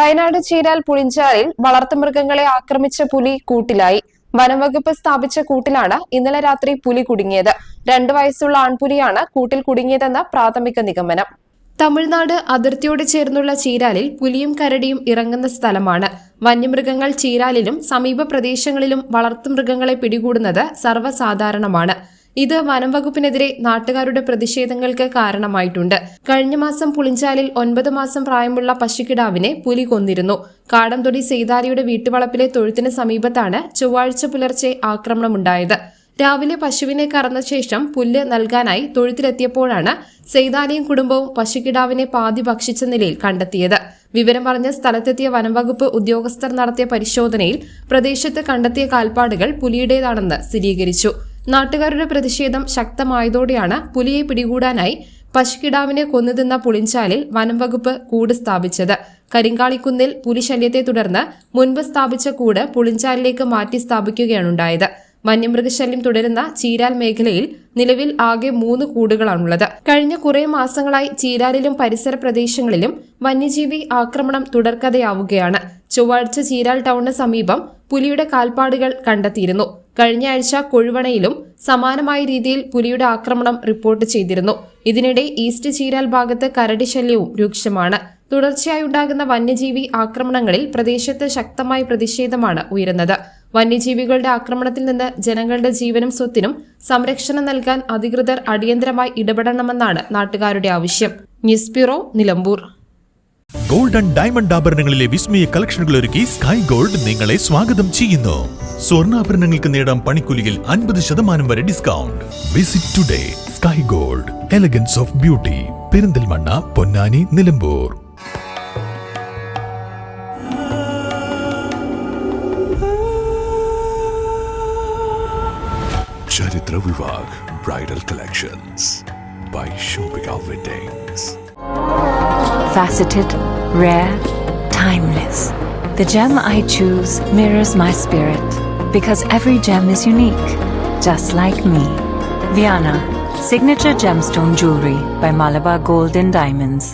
Wayanad Cheeral പുളിഞ്ചാറിൽ വളർത്തുമൃഗങ്ങളെ ആക്രമിച്ച പുലി കൂട്ടിലായി. വനംവകുപ്പ് സ്ഥാപിച്ച കൂട്ടിലാണ് ഇന്നലെ രാത്രി പുലി കുടുങ്ങിയത്. രണ്ടു വയസ്സുള്ള ആൺപുലിയാണ് കൂട്ടിൽ കുടുങ്ങിയതെന്ന പ്രാഥമിക നിഗമനം. തമിഴ്നാട് അതിർത്തിയോട് ചേർന്നുള്ള ചീരാലിൽ പുലിയും കരടിയും ഇറങ്ങുന്ന സ്ഥലമാണ്. വന്യമൃഗങ്ങൾ ചീരാലിലും സമീപ പ്രദേശങ്ങളിലും വളർത്തുമൃഗങ്ങളെ പിടികൂടുന്നത് സർവസാധാരണമാണ്. ഇത് വനം വകുപ്പിനെതിരെ നാട്ടുകാരുടെ പ്രതിഷേധങ്ങൾക്ക് കാരണമായിട്ടുണ്ട്. കഴിഞ്ഞ മാസം പുളിഞ്ചാലിൽ ഒൻപത് മാസം പ്രായമുള്ള പശുക്കിടാവിനെ പുലി കൊന്നിരുന്നു. കാടംതൊടി സെയ്താലിയുടെ വീട്ടുവളപ്പിലെ തൊഴുത്തിന് സമീപത്താണ് ചൊവ്വാഴ്ച പുലർച്ചെ ആക്രമണമുണ്ടായത്. രാവിലെ പശുവിനെ കറന്ന ശേഷം പുല്ല് നൽകാനായി തൊഴുത്തിലെത്തിയപ്പോഴാണ് സെയ്താലിയും കുടുംബവും പശുക്കിടാവിനെ പാതി ഭക്ഷിച്ച നിലയിൽ കണ്ടെത്തിയത്. വിവരം പറഞ്ഞ് സ്ഥലത്തെത്തിയ വനംവകുപ്പ് ഉദ്യോഗസ്ഥർ നടത്തിയ പരിശോധനയിൽ പ്രദേശത്ത് കണ്ടെത്തിയ കാൽപ്പാടുകൾ പുലിയുടേതാണെന്ന് സ്ഥിരീകരിച്ചു. നാട്ടുകാരുടെ പ്രതിഷേധം ശക്തമായതോടെയാണ് പുലിയെ പിടികൂടാനായി പശുക്കിടാവിനെ കൊന്നുതിന്ന പുളിഞ്ചാലിൽ വനംവകുപ്പ് കൂട് സ്ഥാപിച്ചത്. കരിങ്കാളിക്കുന്നിൽ പുലിശല്യത്തെ തുടർന്ന് മുൻപ് സ്ഥാപിച്ച കൂട് പുളിഞ്ചാലിലേക്ക് മാറ്റി സ്ഥാപിക്കുകയാണുണ്ടായത്. വന്യമൃഗശല്യം തുടരുന്ന ചീരാൽ മേഖലയിൽ നിലവിൽ ആകെ മൂന്ന് കൂടുകളാണുള്ളത്. കഴിഞ്ഞ കുറേ മാസങ്ങളായി ചീരാലിലും പരിസര പ്രദേശങ്ങളിലും വന്യജീവി ആക്രമണം തുടർക്കഥയാവുകയാണ്. ചൊവ്വാഴ്ച ചീരാൽ ടൗണിന് സമീപം പുലിയുടെ കാൽപ്പാടുകൾ കണ്ടെത്തിയിരുന്നു. കഴിഞ്ഞ ആഴ്ച കൊഴുവണയിലും സമാനമായ രീതിയിൽ പുലിയുടെ ആക്രമണം റിപ്പോർട്ട് ചെയ്തിരുന്നു. ഇതിനിടെ ഈസ്റ്റ് ചീരാൽ ഭാഗത്ത് കരടി ശല്യവും രൂക്ഷമാണ്. തുടർച്ചയായി ഉണ്ടാകുന്ന വന്യജീവി ആക്രമണങ്ങളിൽ പ്രദേശത്ത് ശക്തമായ പ്രതിഷേധമാണ് ഉയരുന്നത്. വന്യജീവികളുടെ ആക്രമണത്തിൽ നിന്ന് ജനങ്ങളുടെ ജീവനും സ്വത്തിനും സംരക്ഷണം നൽകാൻ അധികൃതർ അടിയന്തരമായി ഇടപെടണമെന്നാണ് നാട്ടുകാരുടെ ആവശ്യം. News bureau Nilambur. Golden diamond ആഭരണങ്ങളിലെ വിസ്മയ കളക്ഷനുകൾ ഒരുക്കി സ്കൈ ഗോൾഡ് നിങ്ങളെ സ്വാഗതം ചെയ്യുന്നു. സ്വർണാഭരണങ്ങൾക്ക് നേടാം പണിക്കൂലിയിൽ അൻപത് ശതമാനം വരെ discount. Visit today sky gold elegance of beauty Perinthalmanna Ponnani Nilambur. Charithra Vivah bridal collections by Shoppika weddings faceted, rare, timeless. The gem I choose mirrors my spirit because every gem is unique, just like me. Viana, signature gemstone jewelry by Malabar Gold and Diamonds.